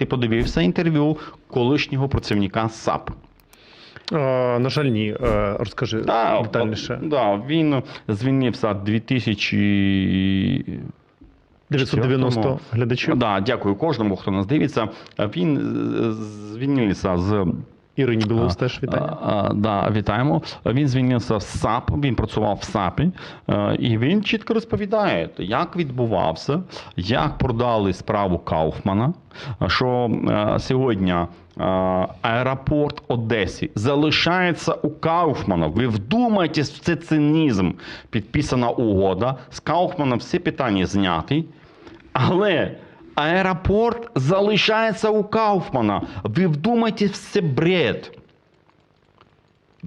Ти подивився інтерв'ю колишнього працівника САП. Е, на жаль, ні. Е, розкажи Да, детальніше. Так, да, він звільнився 2000... 990 глядачів. Да, дякую кожному, хто нас дивиться. Він е, звільнився з Ірині Білоус теж вітання. А, да, вітаємо. Він звільнився в САП, він працював в САПі, е, і він чітко розповідає, як відбувався, як продали справу Кауфмана, що е, сьогодні е, аеропорт Одесі залишається у Кауфмана. Ви вдумайтесь в цей цинізм. Підписана угода. З Кауфманом всі питання зняті. Але аеропорт залишається у Кауфмана. Ви вдумайтесь це бред.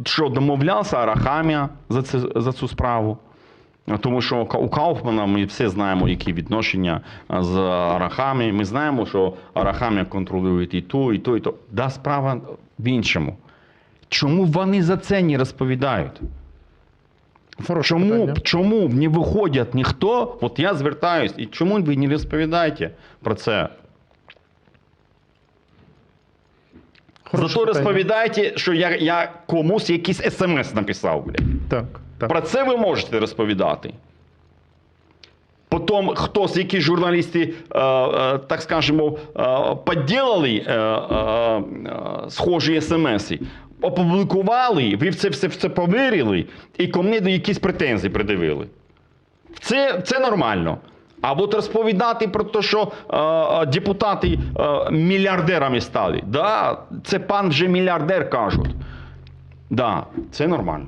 Що домовлявся Арахамія за, за цю справу. Тому що у Кауфмана ми всі знаємо, які відношення з Арахамі. Ми знаємо, що Арахамія контролює і ту, і ту, і то. Да, справа в іншому. Чому вони за це не розповідають? Хороше Чому, питання. чому не виходять ніхто? От я звертаюсь, і чому ви не розповідаєте про це? Хороше Зато питання. розповідаєте, що я, я комусь якийсь смс написав, блядь. Так, так. Про це ви можете розповідати. Потім хтось, які журналісти, е, е, так скажемо, е, підділили схожі смс, опублікували, ви це все, все повірили, і ко мені якісь претензії придивили. Це, це нормально. А от розповідати про те, що е, е, депутати е, мільярдерами стали. Да, це пан вже мільярдер кажуть. Да, це нормально.